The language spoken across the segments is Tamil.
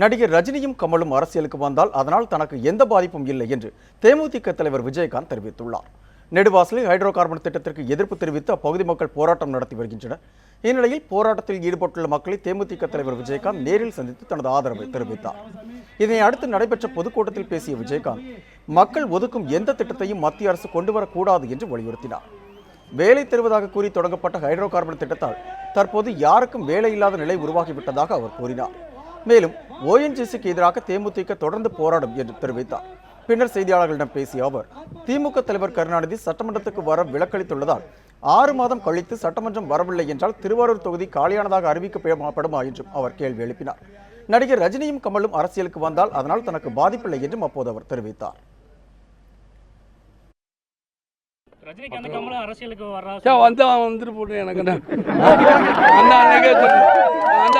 நடிகர் ரஜினியும் கமலும் அரசியலுக்கு வந்தால் அதனால் தனக்கு எந்த பாதிப்பும் இல்லை என்று தேமுதிக தலைவர் விஜயகாந்த் தெரிவித்துள்ளார். நெடுவாசலில் ஹைட்ரோ கார்பன் திட்டத்திற்கு எதிர்ப்பு தெரிவித்து அப்பகுதி மக்கள் போராட்டம் நடத்தி வருகின்றனர். இந்நிலையில் போராட்டத்தில் ஈடுபட்டுள்ள மக்களை தேமுதிக தலைவர் விஜயகாந்த் நேரில் சந்தித்து தனது ஆதரவை தெரிவித்தார். இதனை அடுத்து நடைபெற்ற பொதுக்கூட்டத்தில் பேசிய விஜயகாந்த் மக்கள் ஒதுக்கும் எந்த திட்டத்தையும் மத்திய அரசு கொண்டு வரக்கூடாது என்று வலியுறுத்தினார். வேலை தருவதாக கூறி தொடங்கப்பட்ட ஹைட்ரோ கார்பன் திட்டத்தால் தற்போது யாருக்கும் வேலை இல்லாத நிலை உருவாகிவிட்டதாக அவர் கூறினார். மேலும் ஓஎன்ஜிசிக்கு எதிராக தேமுதிக தொடர்ந்து போராடும் என்று தெரிவித்தார். பின்னர் செய்தியாளர்களிடம் பேசிய அவர் திமுக தலைவர் கருணாநிதி சட்டமன்றத்துக்கு வர விலக்களித்துள்ளதால் ஆறு மாதம் கழித்து சட்டமன்றம் வரவில்லை என்றால் திருவாரூர் தொகுதி காலியானதாக அறிவிக்கப்படுமா என்றும் அவர் கேள்வி எழுப்பினார். நடிகர் ரஜினியும் கமலும் அரசியலுக்கு வந்தால் அதனால் தனக்கு பாதிப்பில்லை என்றும் அப்போது அவர் தெரிவித்தார். ரஜினிகாந்த் கமலும் அரசியலுக்கு வர்றா வந்து வந்துட்டு போட்டு எனக்கு. அந்த அன்னைக்கே அந்த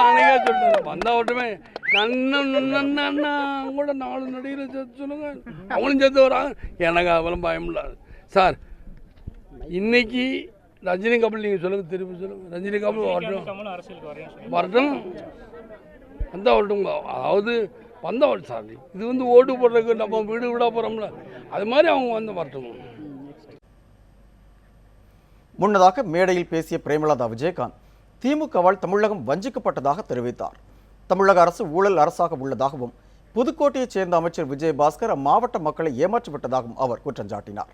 வந்தா விட்டுமே நன்னன் கூட நாலு நடிகரை சேர்த்து சொல்லுங்க. அவங்களும் சேர்த்து வராங்க. எனக்கு அவளும் பயம் இல்லை. சார் இன்னைக்கு ரஜினி கமல் நீங்கள் சொல்லுங்க திருப்பி சொல்லுங்க. ரஜினி கமல் வரட்டும். வரட்டும். வந்தா வரட்டும். அதாவது வந்தா வரட்டும் சார் இது வந்து ஓட்டு போடுறதுக்கு நம்ம வீடு வீடாக போகிறோம்ல அது மாதிரி அவங்க வந்து வரட்டும். முன்னதாக மேடையில் பேசிய பிரேமலதா விஜயகாந்த் திமுகவால் தமிழகம் வஞ்சிக்கப்பட்டதாக தெரிவித்தார். தமிழக அரசு ஊழல் அரசாக உள்ளதாகவும் புதுக்கோட்டையைச் சேர்ந்த அமைச்சர் விஜயபாஸ்கர் அம்மாவட்ட மக்களை ஏமாற்றிவிட்டதாகவும் அவர் குற்றம் சாட்டினார்.